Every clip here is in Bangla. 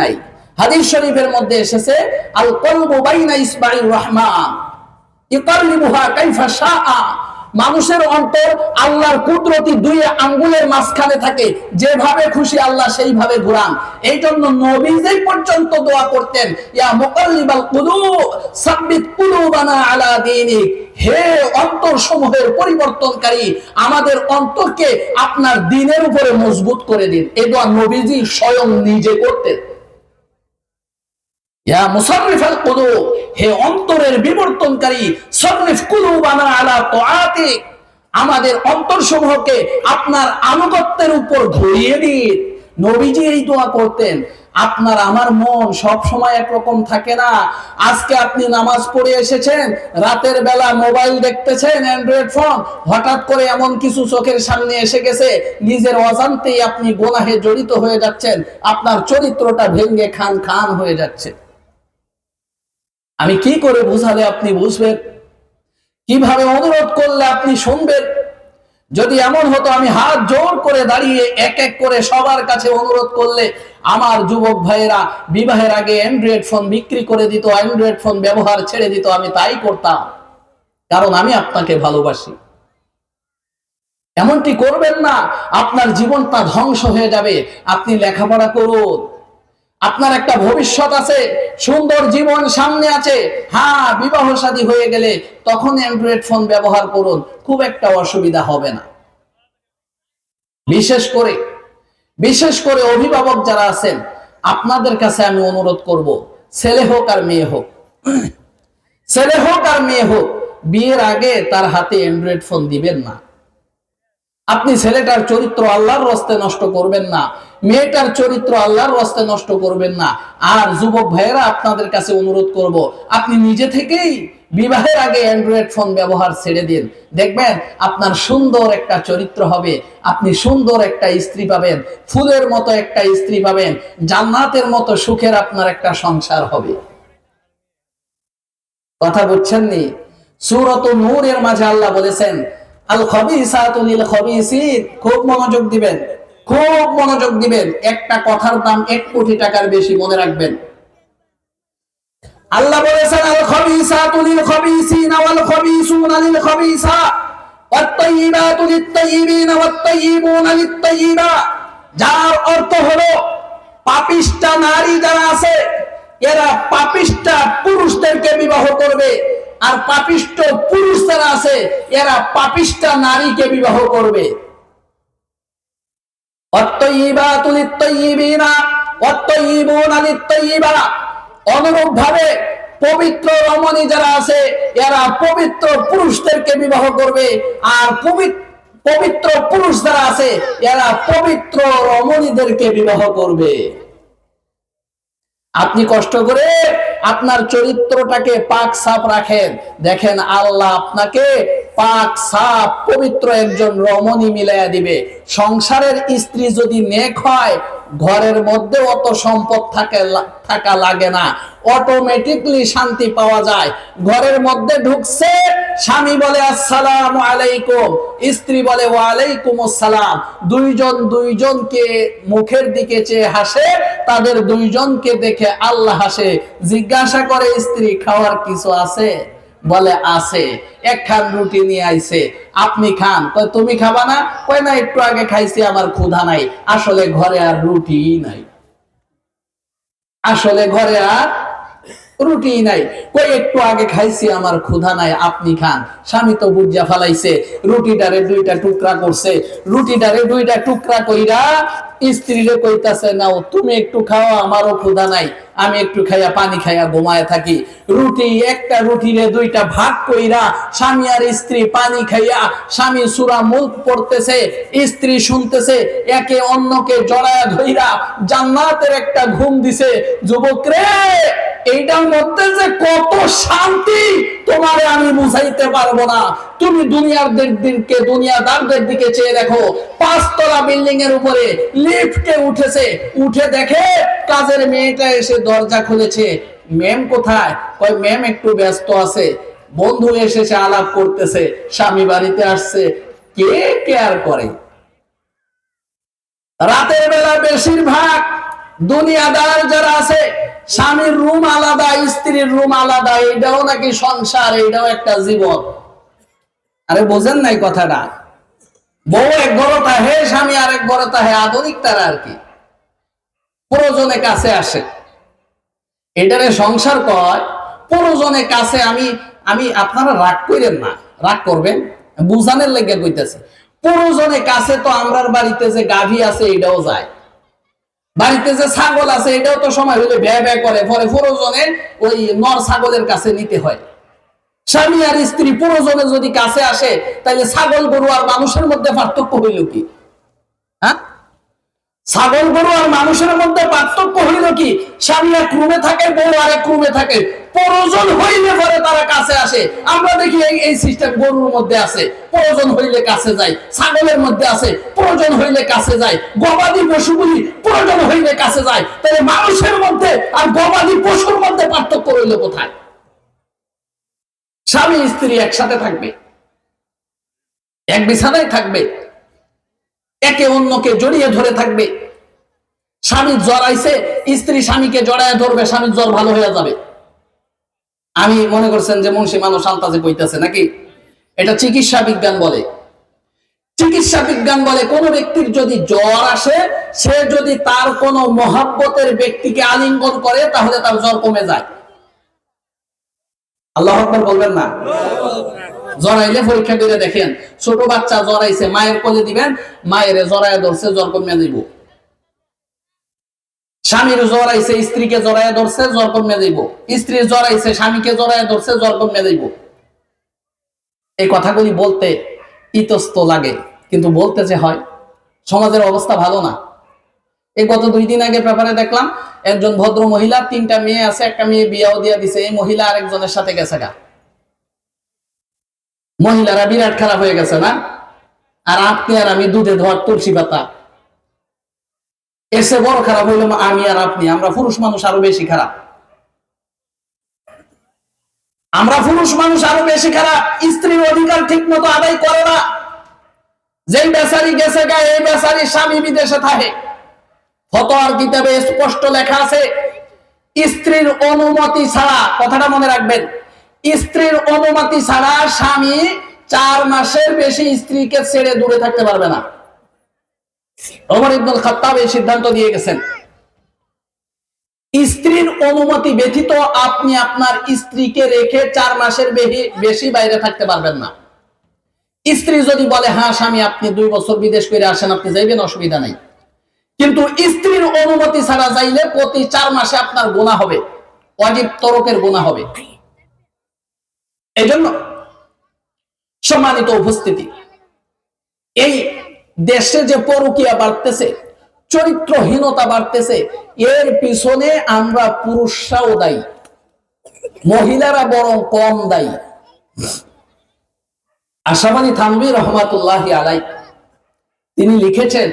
নাই। হাদিস শরীফের মধ্যে এসেছে, আল কলবু বাইনা ইসমাইল রহমান কাইফা শাআ। মানুষের অন্তর আল্লাহর কুদরতি দুই আঙ্গুলের মাঝখানে থাকে, যেভাবে খুশি আল্লাহ সেইভাবে ঘুরান। এই জন্য নবী যেই পর্যন্ত দোয়া করতেন, ইয়া মুকাল্লিবাল কুলুব, সাব্বিত কুলুবানা আলা দীনিক। হে অন্তর সমূহের পরিবর্তনকারী, আমাদের অন্তরকে আপনার দিনের উপরে মজবুত করে দিন। এই দোয়া নবীজি স্বয়ং নিজে করতেন। ইয়া মুসাররিফাল কুলুব, হে অন্তরের বিবর্তনকারী, সররিফ কুলুবানা আলা তাআতিক আমাদের অন্তরসমূহকে আপনার আনুগত্যের উপর ঘুরিয়ে দিন। নবীজি এই দোয়া করতেন, আপনার আমার মন সব সময় একরকম থাকে না। আজকে আপনি নামাজ পড়ে এসেছেন, রাতের বেলা মোবাইল দেখতেছেন, অ্যান্ড্রয়েড ফোন, হঠাৎ করে এমন কিছু চোখের সামনে এসে গেছে, নিজের অজান্তেই আপনি গোনাহে জড়িত হয়ে যাচ্ছেন, আপনার চরিত্রটা ভেঙ্গে খান খান হয়ে যাচ্ছে। আমি কি করে বুঝালে আপনি বুঝবেন? কীভাবে অনুরোধ করলে আপনি শুনবেন? যদি এমন হতো, আমি হাত জোর করে দাঁড়িয়ে এক এক করে সবার কাছে অনুরোধ করলে আমার যুবক ভাইয়েরা বিবাহের আগে অ্যান্ড্রয়েড ফোন বিক্রি করে দিত, অ্যান্ড্রয়েড ফোন ব্যবহার ছেড়ে দিত, আমি তাই করতাম। কারণ আমি আপনাকে ভালোবাসি। এমনটি করবেন না, আপনার জীবনটা ধ্বংস হয়ে যাবে। আপনি লেখাপড়া করুন আপনার একটা ভবিষ্যৎ আছে, সুন্দর জীবন সামনে আছে। হ্যাঁ বিবাহ শাদী হয়ে গেলে তখন অ্যান্ড্রয়েড ফোন ব্যবহার করুন, খুব একটা অসুবিধা হবে না। বিশেষ করে বিশেষ করে অভিভাবক যারা আছেন, আপনাদের কাছে আমি অনুরোধ করব, ছেলে হোক আর মেয়ে হোক, ছেলে হোক আর মেয়ে হোক, বিয়ের আগে তার হাতে অ্যান্ড্রয়েড ফোন দিবেন না। আপনি ছেলেটার চরিত্র আল্লাহর রস্তে নষ্ট করবেন না, মেয়েটার চরিত্র আল্লাহর রস্তে নষ্ট করবেন না। আর যুবক ভাইয়েরা, আপনাদের কাছে অনুরোধ করব, আপনি নিজে থেকেই বিবাহের আগে অ্যান্ড্রয়েড ফোন ব্যবহার ছেড়ে দিন। দেখবেন আপনার সুন্দর একটা চরিত্র হবে, আপনি সুন্দর একটা স্ত্রী পাবেন, ফুলের মতো একটা স্ত্রী পাবেন, জান্নাতের মতো সুখের আপনার একটা সংসার হবে। কথা বুঝছেন নি? সুরত নূরের মাঝে আল্লাহ বলেছেন আল খবিসাতু খবিসিন খুব মনোযোগ দিবেন, খুব মনোযোগ দিবেন। একটা কথার দাম কোটি টাকার বেশি মনে রাখবেন। আল্লাহ বলেছেন আল খবিসিন ওয়াল খবিসা যার অর্থ হলো পাপিষ্টা নারী যারা আছে, এরা পাপিষ্টা পুরুষদেরকে বিবাহ করবে। আর পাপিষ্ট পুরুষ যারা আছে, এরা পাপিষ্টা নারীকে বিবাহ করবে। অনুরূপ ভাবে পবিত্র রমণী যারা আছে, এরা পবিত্র পুরুষদেরকে বিবাহ করবে। আর পবিত্র পুরুষ যারা আছে, এরা পবিত্র রমণীদেরকে বিবাহ করবে। আপনি কষ্ট করে আপনার চরিত্রটাকে পাক সাপ রাখেন। দেখেন আল্লাহ আপনাকে পাক সাপ, পবিত্র একজন রমণী মিলাইয়া দিবে। সংসারের স্ত্রী যদি নেক হয় ঘরের মধ্যে অত সম্পদ থাকে থাকা লাগে না। অটোমেটিকলি শান্তি পাওয়া যায়। ঘরের মধ্যে ঢুকছে, স্বামী বলে, আসসালাম আলাইকুম। স্ত্রী বলে, ওয়ালাইকুম আসসালাম। দুইজন দুইজনকে মুখের দিকে চেয়ে হাসে, তাদের দুইজনকে দেখে আল্লাহ হাসে। জিজ্ঞাসা করে, স্ত্রী, খাওয়ার কিছু আছে? বলে, আছে, এক খান রুটি নিয়ে আইছে, আপনি খান। তুমি খাবা না? কয়, না, একটু আগে খাইছি, আমার ক্ষুধা নাই। আসলে ঘরে আর রুটি নাই। আসলে ঘরে আর রুটি নাই। কই, একটু আগে খাইছি, আমার ক্ষুধা নাই, আপনি খান। স্বামী তো বুঝা ফালাইছে, রুটিটারে দুইটা টুকরা করছে। রুটিটারে দুইটা টুকরা কইরা স্ত্রীরে কইতাছে, নাও, তুমি একটু খাও, আমারও ক্ষুধা নাই। আমি একটু খাইয়া পানি খাইয়া ঘুমায় থাকি। রুটি, একটা রুটিরে দুইটা ভাগ কইরা স্বামী আর স্ত্রী পানি খাইয়া স্বামী সুরা মুখ পড়তেছে, স্ত্রী শুনতেছে, একে অন্যকে জড়ায়া ধইরা জান্নাতের একটা ঘুম দিছে। যুবক রে! এইটার মধ্যে যে কত শান্তি, তোমারে আমি বুঝাইতে পারব না। তুমি দুনিয়ার দিকে দুনিয়াদারদের দিকে চেয়ে দেখো। পাঁচতলা বিল্ডিং এর উপরে লিফটে উঠেছে। উঠে দেখে কাজের মেয়েটা এসে দরজা খুলেছে। ম্যাম কোথায়? কয় ম্যাম একটু ব্যস্ত আছে। বন্ধু এসেছে আলাপ করতেছে। স্বামী বাড়িতে আসছে। কে কেয়ার করে? রাতের বেলা বেশিরভাগ দুনিয়াদার যারা আছে, স্বামীর রুম আলাদা, স্ত্রীর রুম আলাদা, এটাও নাকি সংসার, এটাও একটা জীবন। আরে বোঝেন নাই কথাটা? বউ এক ঘরে হে স্বামী আরেক ঘরে তাহে আধুনিক তারা আর কি। প্রয়োজনে কাছে আসে। এটারে সংসার কয় প্রয়োজনে কাছে আমি আমি, আপনারা রাগ করেন না। রাগ করবেন? বুঝানের লেগে কইতেছে। প্রয়োজনে কাছে তো আমরার বাড়িতে যে গাভী আছে, এটাও যায়। বাড়িতে যে ছাগল আছে, এটাও তো সময় হলে ব্যয় ব্যয় করে। পরে পুরোজনে ওই নর ছাগলের কাছে নিতে হয়। স্বামী আর স্ত্রী পুরোজনে যদি কাছে আসে তাহলে ছাগল গরু আর মানুষের মধ্যে পার্থক্য হইল কি? হ্যাঁ? ছাগল গরু আর মানুষের মধ্যে পার্থক্য হইল কি? স্বামী এক রুমে থাকে, বউ আর এক রুমে থাকে। প্রয়োজন হইলে পরে তারা কাছে আসে। আমরা দেখি এই সিস্টেম গরুর মধ্যে আছে। প্রয়োজন হইলে কাছে যায়, ছাগলের মধ্যে আছে। প্রয়োজন হইলে কাছে যায়। গবাদি পশুগুলি প্রয়োজন হইলে কাছে যায়। তাহলে মানুষের মধ্যে আর গবাদি পশুর মধ্যে পার্থক্য রইল কোথায়? স্বামী স্ত্রী একসাথে থাকবে। এক বিছানায় থাকবে। একে অন্যকে জড়িয়ে ধরে থাকবে। স্বামী জ্বর আইছে স্ত্রী স্বামীকে জড়ায় ধরবে, স্বামীর জ্বর ভালো হয়ে যাবে। আমি মনে করছেন যে মুন্সি মানুষ আন্তাজে কইতেছে নাকি? এটা চিকিৎসা বিজ্ঞান বলে। চিকিৎসা বিজ্ঞান বলে, কোন ব্যক্তির যদি জ্বর আসে, সে যদি তার কোন মহাব্বতের ব্যক্তিকে আলিঙ্গন করে, তাহলে তার জ্বর কমে যায়। আল্লাহ বলবেন না? জড়াইলে পরীক্ষা করে দেখেন। ছোট বাচ্চা জড়াইছে, মায়ের কোলে দিবেন, মায়ের জড়ায় ধরছে, জ্বর কমিয়ে দিব। স্বামীর জড়াইছে, স্ত্রীকে জড়ায় ধরছে, জ্বর কমিয়ে দিব। স্ত্রীর জড়াইছে, স্বামীকে জড়ায় ধরছে, জ্বর কমিয়ে দিব। এই কথাগুলি বলতে ইতস্ত লাগে, কিন্তু বলতে যে হয়, সমাজের অবস্থা ভালো না। এই গত দুই দিন আগে পেপারে দেখলাম, একজন ভদ্র মহিলা, তিনটা মেয়ে আছে, একটা মেয়ে বিয়াও দিয়ে দিছে, এই মহিলা আরেকজনের সাথে গেছে গা। মহিলারা বিরাট খারাপ হয়ে গেছে না? আর আপনি আর আমি দুধে ধোয়ার তুলসী পাতা। এসে বড় খারাপ হইল, আমি আর আপনি, আমরা পুরুষ মানুষ আরও বেশি খারাপ। আমরা পুরুষ মানুষ আরও বেশি খারাপ, স্ত্রীর অধিকার ঠিক মতো আদায় করে না। যেই বেচারি গেছে গা এই বেচারি স্বামী বিদেশে থাকে। ফতোয়ার কিতাবে স্পষ্ট লেখা আছে, স্ত্রীর অনুমতি ছাড়া, কথাটা মনে রাখবেন স্ত্রীর অনুমতি ছাড়া স্বামী চার মাসের বেশি স্ত্রীকে ছেড়ে দূরে থাকতে পারবে না। ওমর ইবনুল খাত্তাব এই সিদ্ধান্ত দিয়ে গেছেন। স্ত্রীর অনুমতি ব্যতীত আপনি আপনার স্ত্রীকে রেখে চার মাসের বেশি বাইরে থাকতে পারবেন না। স্ত্রী যদি বলে হ্যাঁ স্বামী, আপনি দুই বছর বিদেশ করে আসেন, আপনি যাইবেন, অসুবিধা নাই। কিন্তু স্ত্রীর অনুমতি ছাড়া যাইলে প্রতি চার মাসে আপনার গোনা হবে, অজীব তরকের গোনা হবে। এই জন্য সম্মানিত উপস্থিতি, এই দেশে যে পরকিয়া বাড়তেছে, চরিত্রহীনতা বাড়তেছে, এর পিছনে আমরা পুরুষরাও দায়ী, মহিলারা বরং কম দায়ী। আশাবানী থানবী রহমাতুল্লাহ আলাই তিনি লিখেছেন,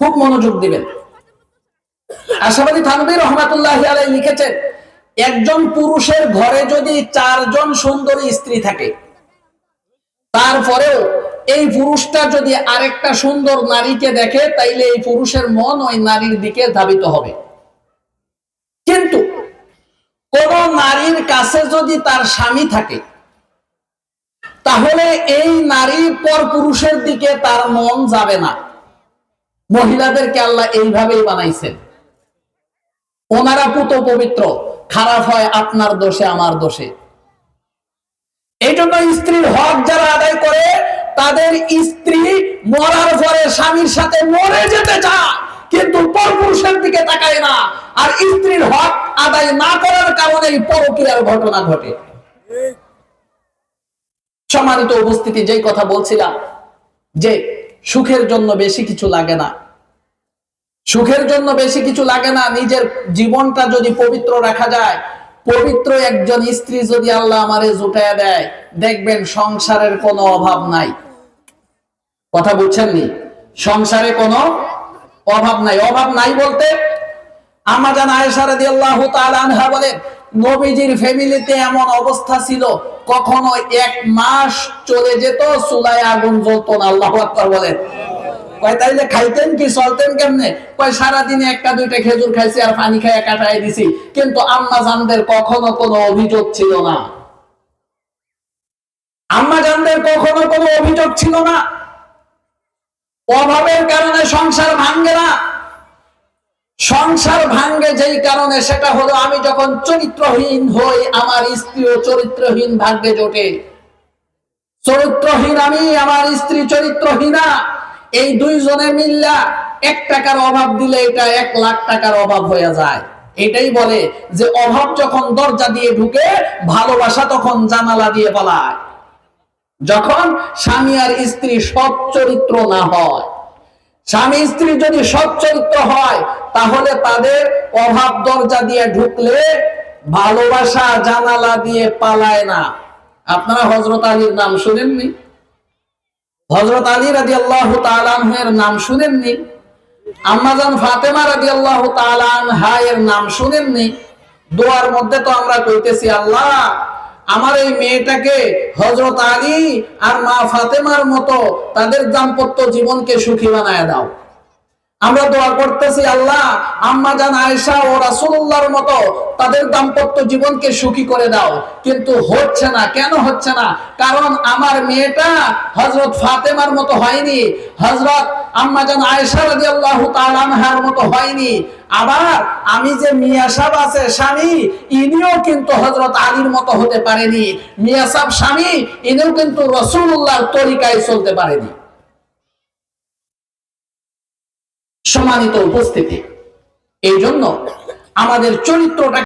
খুব মনোযোগ দিবেন। আশাবাদী থানবী রহমাতুল্লাহ আলাই লিখেছেন একজন পুরুষের ঘরে যদি চারজন সুন্দরী স্ত্রী থাকে, তারপরেও এই পুরুষটা যদি আরেকটা সুন্দর নারীকে দেখে, তাইলে এই পুরুষের মন ওই নারীর দিকে ধাবিত হবে। কিন্তু কোন নারীর কাছে যদি তার স্বামী থাকে, তাহলে এই নারী পর পুরুষের দিকে তার মন যাবে না। মহিলাদেরকে আল্লাহ এইভাবেই বানাইছেন। ওনারা পুত পবিত্র খারাপ হয় আপনার দোষে, আমার দোষে। এই জন্য স্ত্রীর হক যারা আদায় করে, তাদের স্ত্রী মরার পরে স্বামীর সাথে মরে যেতে চায়, কিন্তু পরপুরুষের দিকে তাকায় না। আর স্ত্রীর হক আদায় না করার কারণে পরকীয়ার ঘটনা ঘটে। সম্মানিত উপস্থিতি, যেই কথা বলছিলাম, যে সুখের জন্য বেশি কিছু লাগে না। সুখের জন্য বেশি কিছু লাগে না। নিজের জীবনটা যদি পবিত্র রাখা যায়, পবিত্র একজন স্ত্রী যদি আল্লাহ আমারে জুটায় দেয়, দেখবেন সংসারের কোনো অভাব নাই। কথা বুঝছেন নি? সংসারে কোনো অভাব নাই। অভাব নাই বলতে আমার জান আয়েশা রাদিয়াল্লাহু তাআলা আনহা বলেন, নবীজির ফ্যামিলিতে এমন অবস্থা ছিল, কখনো এক মাস চলে যেত, চুলায় আগুন জ্বলতো না। আল্লাহু আকবার বলেন। কয়, তাইলে খাইতেন কি, চলতেন কেমনে? কয়, সারাদিনে একটা, দুইটা খেজুর খাইছি আর পানি খাইয়া কাটাই দিছি। কিন্তু আম্মা জানদের কখনো কোনো অভিযোগ ছিল না। আম্মা জানদের কখনো কোনো অভিযোগ ছিল না। অভাবের কারণে সংসার ভাঙ্গে না। সংসার ভাঙ্গে যেই কারণে, সেটা হলো আমি যখন চরিত্রহীন হই, আমার স্ত্রীও চরিত্রহীন ভাগ্যে জোটে। চরিত্রহীন আমি, আমার স্ত্রী চরিত্রহীনা। এই দুইজনে মিল্লা এক টাকার অভাব দিলে এটা এক লাখ টাকার অভাব হয়ে যায়। এটাই বলে যে অভাব যখন দরজা দিয়ে ঢুকে, ভালোবাসা তখন জানালা দিয়ে পালায়। যখন স্বামী আর স্ত্রী সৎ চরিত্র না হয়, স্বামী স্ত্রী যদি সৎ চরিত্র হয়, তাহলে তাদের অভাব দরজা দিয়ে ঢুকলে ভালোবাসা জানালা দিয়ে পালায় না। আপনারা হজরত আলীর নাম শুনেননি? হজরত আলী রাজি আল্লাহ তালাহের নাম শুনেননি আম্মাজান ফাতেমা রাজি আল্লাহ হায়ের নাম শুনেননি। দোয়ার মধ্যে তো আমরা কইতেছি, আল্লাহ, আমার এই মেয়েটাকে হজরত আলী আর মা ফাতেমার মতো তাদের দাম্পত্য জীবনকে সুখী বানায় দাও। আমরা দোয়া করতেছি, আল্লাহ, আম্মা জান আয়েশা ও রাসূলুল্লাহর মতো তাদের দাম্পত্য জীবনকে সুখী করে দাও। কিন্তু হচ্ছে না, কেন হচ্ছে না? কারণ আমার মেয়েটা হযরত ফাতেমার মতো হয়নি, হযরত আম্মা জান আয়েশা রাদিয়াল্লাহু তাআলা আনহার মতো হয়নি। আবার আমি যে মিয়া সাহেব আছে, স্বামী, ইনিও কিন্তু হযরত আলীর মতো হতে পারেনি। মিয়া সাহেব স্বামী, ইনিও কিন্তু রাসূলুল্লাহর তরিকায় চলতে পারেনি। সম্মানিত উপস্থিতি। এই জন্য আমাদের চরিত্রটা